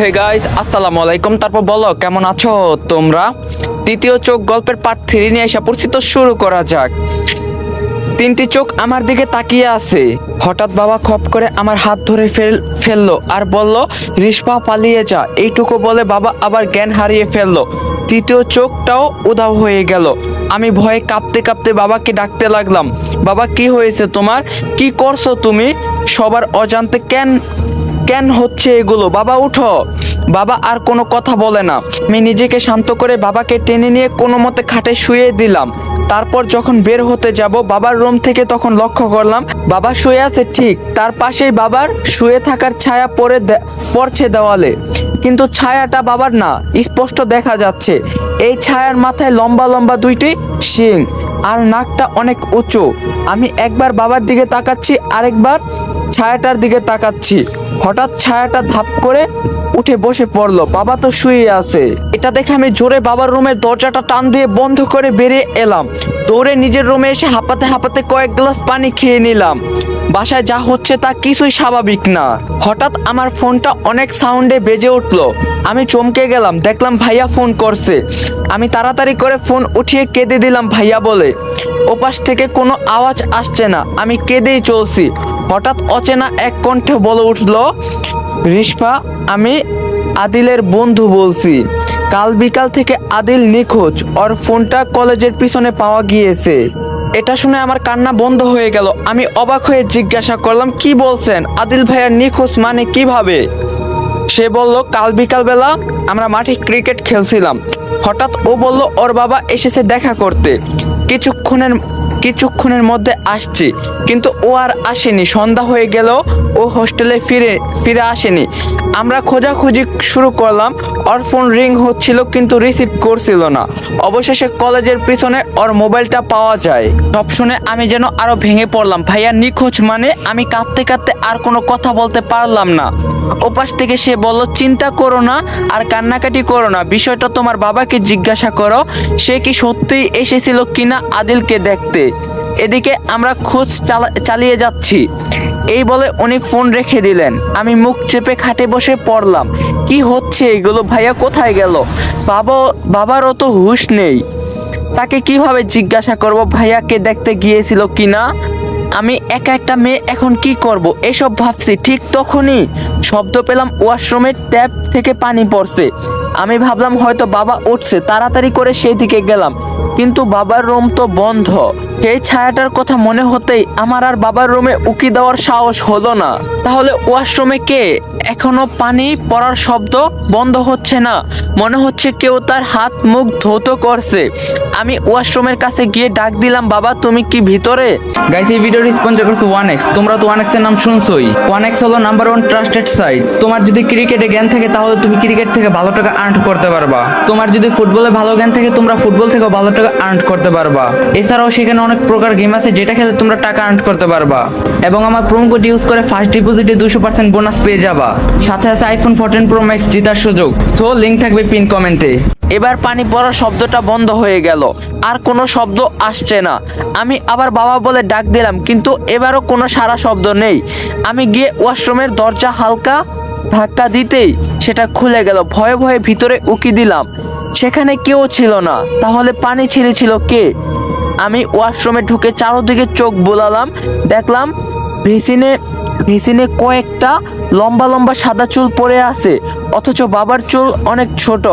Hey guys আসসালামু আলাইকুম। তারপর বলো, কেমন আছো তোমরা? তৃতীয় চোখ গল্পের পার্ট থ্রি নিয়ে এসে পড়ছি তো শুরু করা যাক। তিনটি চোখ আমার দিকে তাকিয়ে আছে। হঠাৎ বাবা খপ করে আমার হাত ধরে ফেল ফেলল আর বলল রিস্পা পালিয়ে যা। এইটুকু বলে বাবা আবার জ্ঞান হারিয়ে ফেলল। তৃতীয় চোখটাও উধাও হয়ে গেল। আমি ভয়ে কাঁপতে কাঁপতে বাবাকে ডাকতে লাগলাম। বাবা, কি হয়েছে তোমার? কি করছ তুমি? সবার অজান্তে কেন কেন হচ্ছে এগুলো? বাবা, উঠো। বাবা আর কোনো কথা বলে না। আমি নিজেকে শান্ত করে বাবাকে টেনে নিয়ে কোনো মতে খাটে শুয়ে দিলাম। তারপর যখন বের হতে যাব, বাবার রুম থেকে তখন লক্ষ্য করলাম, বাবা শুয়ে আছে ঠিক। তার পাশেই বাবার শুয়ে থাকার ছায়া দে- পড়ছে দেওয়ালে। কিন্তু ছায়াটা বাবার না, স্পষ্ট দেখা যাচ্ছে। এই ছায়ার মাথায় লম্বা লম্বা দুইটি শিং, আর নাকটা অনেক উঁচু। আমি একবার বাবার দিকে তাকাচ্ছি, আরেকবার ছায়াটার দিকে তাকাচ্ছি। হঠাৎ ছায়াটা ধাপ করে উঠে বসে পড়ল। বাবা তো শুয়ে আছে। এটা দেখে আমি জোরে বাবার রুমের দরজাটা টান দিয়ে বন্ধ করে বেরিয়ে এলাম। দৌড়ে নিজের রুমে এসে হাঁপাতে হাঁপাতে কয়েক গ্লাস পানি খেয়ে নিলাম। বাসায় যা হচ্ছে তা কিছুই স্বাভাবিক না। হঠাৎ আমার ফোনটা অনেক সাউন্ডে বেজে উঠল। আমি চমকে গেলাম, দেখলাম ভাইয়া ফোন করছে। আমি তাড়াতাড়ি করে ফোন উঠিয়ে কেঁদে দিলাম ভাইয়া বলে। ওপাশ থেকে কোনো আওয়াজ আসছে না, আমি কেঁদেই চলছি। হঠাৎ অচেনা এক কণ্ঠে বলে উঠল রিস্পা আমি আদিলের বন্ধু বলছি। কাল বিকাল থেকে আদিল নিখোঁজ। ওর ফোনটা কলেজের পিছনে পাওয়া গিয়েছে। এটা শুনে আমার কান্না বন্ধ হয়ে গেল। আমি অবাক হয়ে জিজ্ঞাসা করলাম, কি বলছেন? আদিল ভাইয়ার নিখোঁজ মানে কীভাবে? সে বলল, কাল বিকালবেলা আমরা মাঠে ক্রিকেট খেলছিলাম। হঠাৎ ও বলল, ওর বাবা এসেছে দেখা করতে। কিছুক্ষণের কিছুক্ষণের মধ্যে আসছি। কিন্তু ও আর আসেনি। সন্ধ্যা হয়ে গেল। ও হোস্টেলে ফিরে ফিরে আসেনি। আমরা খোঁজাখুঁজি শুরু করলাম। ওর ফোন রিং হচ্ছিল কিন্তু রিসিভ করছিল না। অবশেষে কলেজের পিছনে ওর মোবাইলটা পাওয়া যায়। সব শুনে আমি যেন আরও ভেঙে পড়লাম। ভাইয়া, নিখোঁজ মানে? আমি কাঁদতে কাঁদতে আর কোনো কথা বলতে পারলাম না। ওপাশ থেকে সে বলল, চিন্তা করো না আর কান্নাকাটি করো না। বিষয়টা তোমার বাবাকে জিজ্ঞাসা করো। সে কি সত্যিই এসেছিল কিনা আদিলকে দেখতে। এদিকে আমরা খোঁজ চালা- চালিয়ে যাচ্ছি। এই বলে উনি ফোন রেখে দিলেন। আমি মুখ চেপে খাটে বসে পড়লাম। কি হচ্ছে এগুলো ভাইয়া কোথায় গেল? বাবা বাবারও তো হুঁশ নেই। তাকে কীভাবে জিজ্ঞাসা করব ভাইয়াকে দেখতে গিয়েছিল কিনা আমি একা একটা মেয়ে এখন কি করব? এসব ভাবছি ঠিক তখনই। শব্দ পেলাম ওয়াশরুমের ট্যাপ থেকে পানি পড়ছে। আমি ভাবলাম হয়তো বাবা উঠছে, তাড়াতাড়ি করে সেই দিকে গেলাম। কিন্তু বাবার রুম তো বন্ধ। সেই ছায়াটার কথা মনে হতেই আমার আর বাবার রুমে উকি দেওয়ার সাহস হলো না। তাহলে ওয়াশরুমে কে? এখনও পানি পড়ার শব্দ বন্ধ হচ্ছে না। মনে হচ্ছে কেউ তার হাত মুখ ধৌত করছে। আমি ওয়াশরুমের কাছে গিয়ে ডাক দিলাম, বাবা, তুমি কি ভিতরে? গাইস এই ভিডিওটি স্পন্সর করছে ওয়ান এক্স তোমরা তো ওয়ান এক্সের নাম শুনছোই। ওয়ান এক্স হলো নাম্বার ওয়ান ট্রাস্টেড সাইট তোমার যদি ক্রিকেটে জ্ঞান থাকে, তাহলে তুমি ক্রিকেট থেকে ভালো টাকা আর্ন করতে পারবা। তোমার যদি ফুটবলে ভালো জ্ঞান থাকে, তোমরা ফুটবল থেকে ভালো টাকা আর্ন করতে পারবা। এছাড়াও সেখানে অনেক প্রকার গেম আছে যেটা খেলে তোমরা টাকা আর্ন করতে পারবা। এবং আমার প্রোমো কোড ইউজ করে ফার্স্ট ডিপোজিটে দুশো পার্সেন্ট বোনাস পেয়ে যাবা। সাথে আছে আইফোন ফোরটিন প্রো ম্যাক্স জেতার সুযোগ। সো লিঙ্ক থাকবে পিন কমেন্টে এবার পানি পড়ার শব্দটা বন্ধ হয়ে গেল। আর কোনো শব্দ আসছে না। আমি আবার বাবা বলে ডাক দিলাম, কিন্তু এবারও কোনো সারা শব্দ নেই। আমি গিয়ে ওয়াশরুমের দরজা হালকা ধাক্কা দিতেই সেটা খুলে গেল। ভয়ে ভয়ে ভিতরে উকি দিলাম। সেখানে কেউ ছিল না। তাহলে পানি ছেড়েছিল কে? আমি ওয়াশরুমে ঢুকে চারোদিকে চোখ বোলালাম। দেখলাম ভেসিনে ভেসিনে কয়েকটা লম্বা লম্বা সাদা চুল পড়ে আছে, অথচ বাবার চুল অনেক ছোট।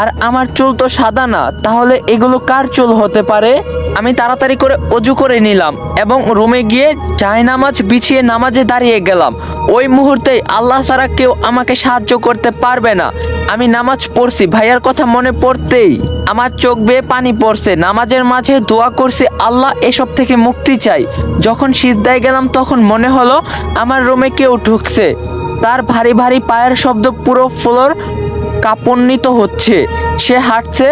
আর আমার চুল তো সাদা না, তাহলে এগুলো কার চুল হতে পারে? আমি তাড়াতাড়ি করে অজু করে নিলাম এবং রুমে গিয়ে জায়নামাজ বিছিয়ে নামাজে দাঁড়িয়ে গেলাম। ওই মুহূর্তেই আল্লাহ ছাড়া কেউ আমাকে সাহায্য করতে পারবে না। আমি নামাজ পড়ছি, ভাইয়ার কথা মনে পড়তেই। আমার চোখ বেয়ে পানি পড়ছে, নামাজের মাঝে দোয়া করছে, আল্লাহ এসব থেকে মুক্তি চাই। যখন সিজদায় গেলাম, তখন মনে হলো আমার রুমে কেউ ঢুকছে। তার ভারী ভারী পায়ের শব্দ পুরো ফ্লোর কাপন্নিত হচ্ছে। সে হাঁটছে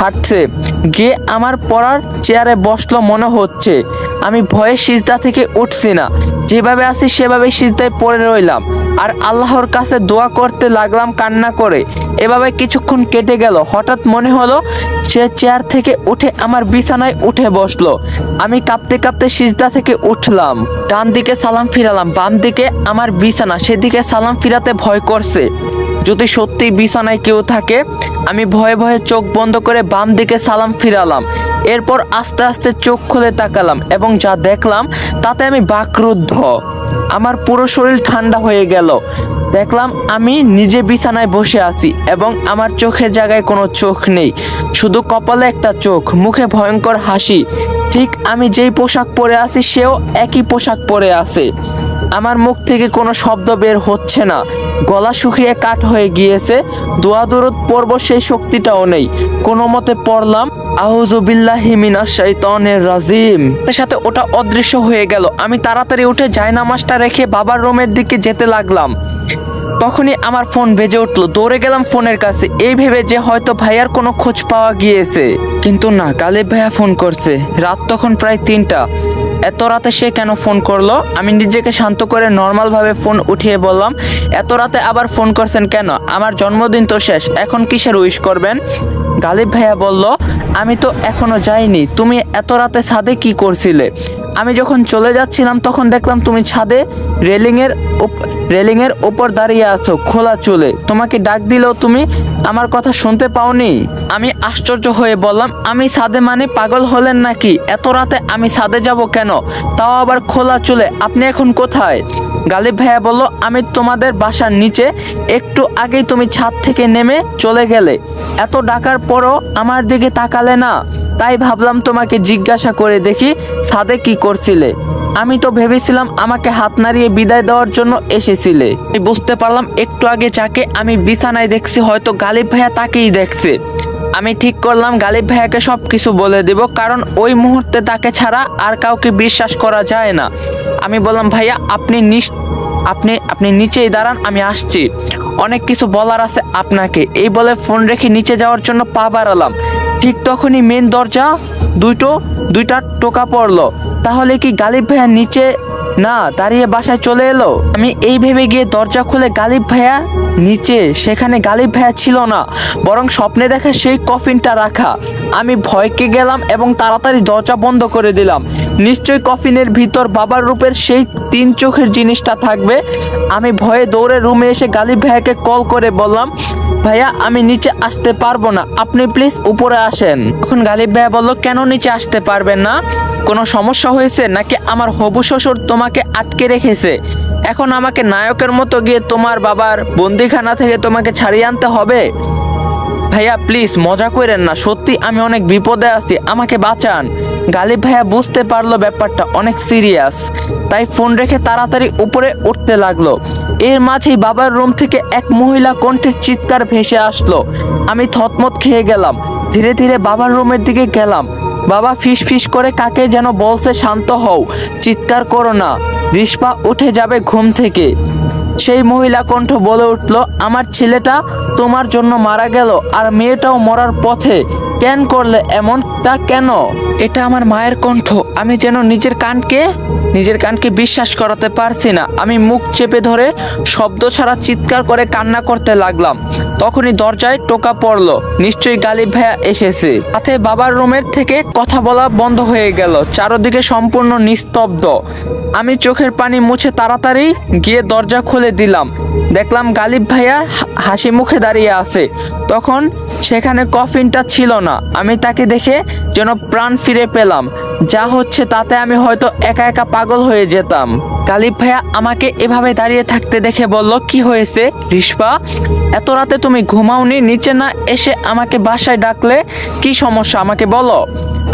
হাঁটছে। গিয়ে আমার পড়ার চেয়ারে বসল মনে হচ্ছে। আমি ভয়ে সিজদা থেকে উঠছি না। যেভাবে আছি সেভাবে সিজদায় পড়ে রইলাম। আর আল্লাহর কাছে দোয়া করতে লাগলাম কান্না করে। এভাবে কিছুক্ষণ কেটে গেল। হঠাৎ মনে হলো, সে চেয়ার থেকে উঠে আমার বিছানায় উঠে বসল। আমি কাঁপতে কাঁপতে সিজদা থেকে উঠলাম। ডান দিকে সালাম ফিরালাম, বাম দিকে আমার বিছানা, সেদিকে সালাম ফিরাতে ভয় করছে। যদি সত্যি বিছানায় কেউ থাকে, আমি ভয়ে ভয়ে চোখ বন্ধ করে বাম দিকে সালাম ফিরালাম। এরপর আস্তে আস্তে চোখ খুলে তাকালাম এবং যা দেখলাম, তাতে আমি বাকরুদ্ধ। আমার পুরো শরীর ঠান্ডা হয়ে গেল। দেখলাম আমি নিজে বিছানায় বসে আছি এবং আমার চোখের জায়গায় কোনো চোখ নেই। শুধু কপালে একটা চোখ, মুখে ভয়ঙ্কর হাসি। ঠিক আমি যেই পোশাক পরে আছি, সেও একই পোশাক পরে আছে। আমার মুখ থেকে কোনো শব্দ বের হচ্ছে না। গলা শুকিয়ে কাঠ হয়ে গিয়েছে। দোয়া দূরত পড়ব সেই শক্তিটাও নেই। কোনো মতে পড়লাম রাজিম। সাথে সাথে ওটা অদৃশ্য হয়ে গেল। আমি তাড়াতাড়ি উঠে জায়নামাজটা রেখে বাবার রুমের দিকে যেতে লাগলাম। তখনই আমার ফোন বেজে উঠল। দৌড়ে গেলাম ফোনের কাছে। এই ভেবে যে হয়তো ভাইয়ার কোনো খোঁজ পাওয়া গিয়েছে। কিন্তু না, গালিব ভাইয়া ফোন করছে। রাত তখন প্রায় তিনটা। এত রাতে সে কেন ফোন করল? আমি নিজেকে শান্ত করে নর্মাল ভাবে ফোন উঠিয়ে বললাম, এত রাতে আবার ফোন করছেন কেন? আমার জন্মদিন তো শেষ, এখন কিসের উইশ করবেন? গালিব ভাইয়া বলল, আমি তো এখনও যাইনি, তুমি এত রাতে ছাদে কি করছিলে? আমি যখন চলে যাচ্ছিলাম, তখন দেখলাম তুমি ছাদে রেলিংয়ের রেলিংয়ের ওপর দাঁড়িয়ে আছো, খোলা চুলে। তোমাকে ডাক দিলেও তুমি আমার কথা শুনতে পাওনি। আমি আশ্চর্য হয়ে বললাম, আমি ছাদে মানে পাগল হলেন নাকি? এত রাতে আমি ছাদে যাব কেন? তাও আবার খোলা চুলে, আপনি এখন কোথায়? গালিব ভাইয়া বলল, আমি তোমাদের বাসার নিচে, একটু আগেই তুমি ছাদ থেকে নেমে চলে গেলে। এত ডাকার পরও আমার দিকে তাকালে না। তাই ভাবলাম তোমাকে জিজ্ঞাসা করে দেখি, ছাদে কি করছিলে? আমি তো ভেবেছিলাম আমাকে হাত নাড়িয়ে বিদায় দেওয়ার জন্য এসেছিলে। আমি বুঝতে পারলাম একটু আগে যাকে আমি বিছানায় দেখছি, হয়তো গালিব ভাইয়া তাকেই দেখছে। আমি ঠিক করলাম গালিব ভাইয়াকে সব কিছু বলে দেব, কারণ ওই মুহূর্তে তাকে ছাড়া আর কাউকে বিশ্বাস করা যায় না। আমি বললাম, ভাইয়া, আপনি নিস আপনি আপনি নিচেই দাঁড়ান, আমি আসছি। অনেক কিছু বলার আছে আপনাকে। এই বলে ফোন রেখে নিচে যাওয়ার জন্য পা বাড়ালাম। ঠিক তখনই মেন দরজা দুটো, দুইটা টোকা পড়ল। তাহলে কি গালিব ভাইয়া নিচে? না, দাঁড়িয়ে বাসায় চলে এলো। আমি এই ভেবে গিয়ে দরজা খুলে গালিব ভাইয়া নিচে, সেখানে গালিব ভাইয়া ছিল না, বরং স্বপ্নে দেখা সেই কফিনটা রাখা। আমি ভয়কে গেলাম এবং তাড়াতাড়ি দরজা বন্ধ করে দিলাম। নিশ্চয়ই কফিনের ভিতর বাবার রূপের সেই তিন চোখের জিনিসটা থাকবে। আমি ভয়ে দৌড়ে রুমে এসে গালিব ভাইয়াকে কল করে বললাম, ভাইয়া, আমি নিচে আসতে পারব না। আপনি প্লিজ উপরে আসেন। তখন গালিব ভাইয়া বলল, কেন নিচে আসতে পারবেন না? কোনো সমস্যা হয়েছে? নাকি আমার হবু শ্বশুর তোমাকে আটকে রেখেছে? এখন আমাকে নায়কের মতো গিয়ে তোমার বাবার বন্দিখানা থেকে তোমাকে ছাড়িয়ে আনতে হবে? ভাইয়া প্লিজ মজা করেন না। সত্যি, আমি অনেক বিপদে আছি। আমাকে বাঁচান। গালিব ভাইয়া বুঝতে পারল ব্যাপারটা অনেক সিরিয়াস তাই ফোন রেখে তাড়াতাড়ি উপরে উঠতে লাগল। এর মাঝেই বাবার রুম থেকে এক মহিলা কণ্ঠের চিৎকার ভেসে আসলো। আমি থতমত খেয়ে গেলাম। ধীরে ধীরে বাবার রুমের দিকে গেলাম। বাবা ফিস ফিস করে কাকে যেন বলছে শান্ত হও। চিৎকার করো না। রিস্পা উঠে যাবে ঘুম থেকে। সেই মহিলা কণ্ঠ বলে উঠল, আমার ছেলেটা তোমার জন্য মারা গেল আর মেয়েটাও মরার পথে। কেন করলে এমনটা কেন? এটা আমার মায়ের কণ্ঠ। আমি যেন নিজের কানকে নিজের কানকে বিশ্বাস করাতে পারছি না। আমি মুখ চেপে ধরে শব্দ ছাড়া চিৎকার করে কান্না করতে লাগলাম। তখনই দরজায় টোকা পড়ল। নিশ্চয়ই গালিব ভাইয়া এসেছে। সাথে বাবার রুমের থেকে কথা বলা বন্ধ হয়ে গেল। চারদিকে সম্পূর্ণ নিস্তব্ধ। আমি চোখের পানি মুছে তাড়াতাড়ি গিয়ে দরজা খুলে দিলাম। দেখলাম গালিব ভাইয়া হাসি মুখে দাঁড়িয়ে আছে। তখন সেখানে কফিনটা ছিল না। আমি তাকে দেখে যেন প্রাণ ফিরে পেলাম। যা হচ্ছে তাতে আমি হয়তো একা একা পাগল হয়ে যেতাম। গালিব ভাইয়া আমাকে এভাবে দাঁড়িয়ে থাকতে দেখে বলল, কি হয়েছে রিস্পা এত রাতে তুমি ঘুমাওনি? নিচে না এসে আমাকে বাসায় ডাকলে? কি সমস্যা? আমাকে বলো।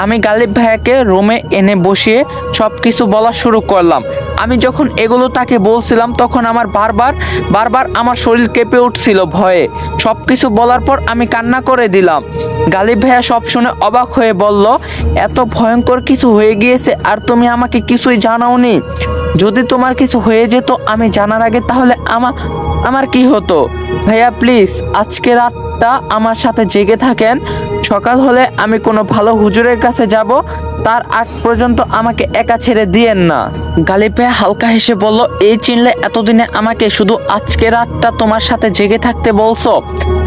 আমি গালিব ভাইয়াকে রুমে এনে বসিয়ে সব কিছু বলা শুরু করলাম। আমি যখন এগুলো তাকে বলছিলাম, তখন আমার বারবার বারবার আমার শরীর কেঁপে উঠছিল ভয়ে। সব কিছু বলার পর আমি কান্না করে দিলাম। গালিব ভাইয়া সব শুনে অবাক হয়ে বলল, এত ভয়ঙ্কর কিছু হয়ে গিয়েছে, আর তুমি আমাকে কিছুই জানাওনি। যদি তোমার কিছু হয়ে যেত, আমি জানার আগে তাহলে আমার আমার কি হতো? ভাইয়া প্লিজ আজকে রাতটা আমার সাথে জেগে থাকেন। সকাল হলে আমি কোনো ভালো হুজুরের কাছে যাব তার আগ পর্যন্ত আমাকে একা ছেড়ে দিয়েন না। ভাইয়া হালকা হেসে বলল, এই চিনলে এতদিনে আমাকে শুধু আজকে রাতটা তোমার সাথে জেগে থাকতে বলছো?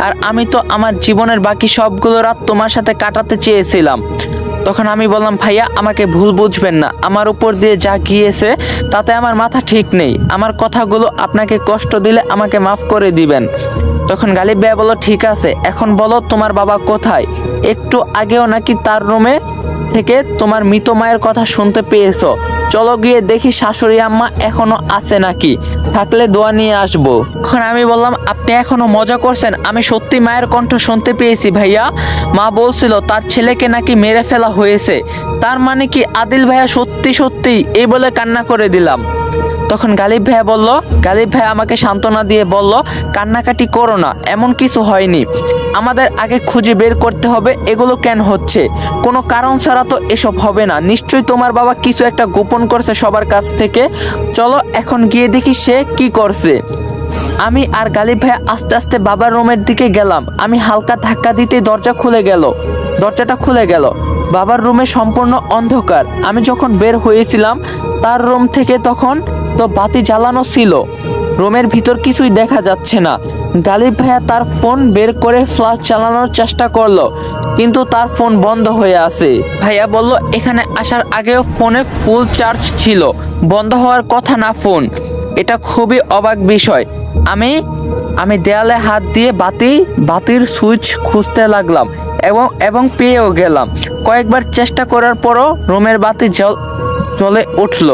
আর আমি তো আমার জীবনের বাকি সবগুলো রাত তোমার সাথে কাটাতে চেয়েছিলাম। তখন আমি বললাম, ভাইয়া, আমাকে ভুল বুঝবেন না। আমার উপর দিয়ে যা গিয়েছে, তাতে আমার মাথা ঠিক নেই। আমার কথাগুলো আপনাকে কষ্ট দিলে আমাকে মাফ করে দিবেন। তখন গালিব ভাইয়া বলল, ঠিক আছে, এখন বলো তোমার বাবা কোথায়? একটু আগেও নাকি তার রুমে থেকে তোমার মৃত মায়ের কথা শুনতে পেয়েছ। চলো গিয়ে দেখি শাশুড়ি আম্মা এখনও আছে নাকি। থাকলে দোয়া নিয়ে আসব। এখন আমি বললাম, আপনি এখনও মজা করছেন, আমি সত্যি মায়ের কণ্ঠ শুনতে পেয়েছি ভাইয়া। মা বলছিল, তার ছেলেকে নাকি মেরে ফেলা হয়েছে। তার মানে কি আদিল ভাইয়া সত্যি সত্যি এই বলে কান্না করে দিলাম? তখন গালিব ভাইয়া বলল, গালিব ভাইয়া আমাকে সান্ত্বনা দিয়ে বলল, কান্নাকাটি করো না, এমন কিছু হয়নি। আমাদের আগে খুঁজে বের করতে হবে, এগুলো কেন হচ্ছে? কোনো কারণ ছাড়া তো এসব হবে না। নিশ্চয়ই তোমার বাবা কিছু একটা গোপন করছে সবার কাছ থেকে। চলো এখন গিয়ে দেখি সে কি করছে। আমি আর গালিব ভাইয়া আস্তে আস্তে বাবার রুমের দিকে গেলাম। আমি হালকা ধাক্কা দিতে দরজা খুলে গেল। দরজাটা খুলে গেল। বাবার রুমে সম্পূর্ণ অন্ধকার। আমি যখন বের হয়েছিলাম, তার রুম থেকে তখন তো বাতি জ্বালানো ছিল। রুমের ভিতর কিছুই দেখা যাচ্ছে না। গালিব ভাইয়া তার ফোন বের করে ফ্লাশ চালানোর চেষ্টা করল, কিন্তু তার ফোন বন্ধ হয়ে আছে। ভাইয়া বলল, এখানে আসার আগেও ফোনে ফুল চার্জ ছিল। বন্ধ হওয়ার কথা না ফোন। এটা খুবই অবাক বিষয়। আমি আমি দেয়ালে হাত দিয়ে বাতি, বাতির সুইচ খুঁজতে লাগলাম। এবং এবং পেয়েও গেলাম। কয়েকবার চেষ্টা করার পরও রুমের বাতি জল জ্বলে উঠল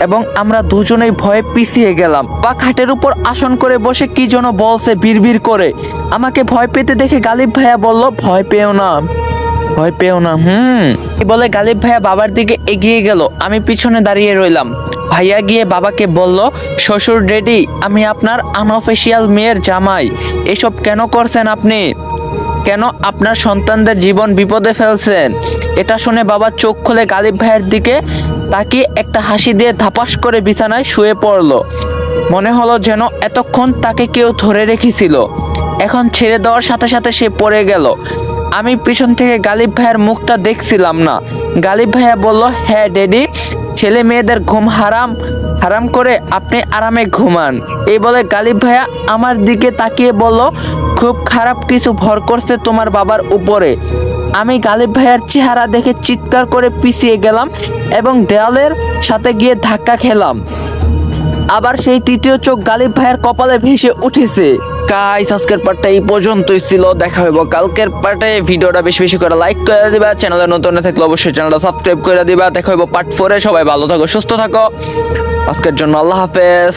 এবং আমরা দুজনেই ভয়ে পিছিয়ে গেলাম। বা খাটের উপর আসন করে বসে কি যেন বলছে বিড়বিড় করে। আমাকে ভয় পেতে দেখে গালিব ভাইয়া বলল, ভয় পেও না, ভয় পেও না, হুম? বলে গালিব ভাইয়া বাবার দিকে এগিয়ে গেল। আমি পিছনে দাঁড়িয়ে রইলাম। ভাইয়া গিয়ে বাবাকে বলল, শ্বশুর ডেডি আমি আপনার আনঅফিসিয়াল মেয়ের জামাই। এসব কেন করছেন আপনি? কেন আপনার সন্তানদের জীবন বিপদে ফেলছেন এটা শুনে বাবা চোখ খুলে গালিব ভাইয়ের দিকে তাকে একটা হাসি দিয়ে ধাপাস করে বিছানায় শুয়ে পড়ল। মনে হলো যেন এতক্ষণ তাকে কেউ ধরে রেখেছিল। এখন ছেড়ে দেওয়ার সাথে সাথে সে পড়ে গেল। আমি পিছন থেকে গালিব ভাইয়ের মুখটা দেখছিলাম না। গালিব ভাইয়া বলল হ্যাঁ ড্যাডি, ছেলে মেয়েদের ঘুম হারাম। হারাম করে আপনি আরামে ঘুমান। এই বলে গালিব ভাইয়া আমার দিকে তাকিয়ে বলল, খুব খারাপ কিছু ভর করছে তোমার বাবার উপরে। আমি গালিব ভাইয়ার চেহারা দেখে চিৎকার করে পিছিয়ে গেলাম এবং দেওয়ালের সাথে গিয়ে ধাক্কা খেলাম। আবার সেই তৃতীয় চোখ গালিব ভাইয়ের কপালে ভেসে উঠেছে। গাইস আজকের পার্টটা এই পর্যন্তই ছিল। দেখা হইব কালকের পার্টে ভিডিওটা বেশি বেশি করে লাইক করে দিবা। চ্যানেলে নতুন না থাকলে অবশ্যই চ্যানেলটা সাবস্ক্রাইব করে দিবা। দেখা হইব পার্ট ফোরে সবাই ভালো থাকো, সুস্থ থাকো। আজকের জন্য আল্লাহ হাফেজ।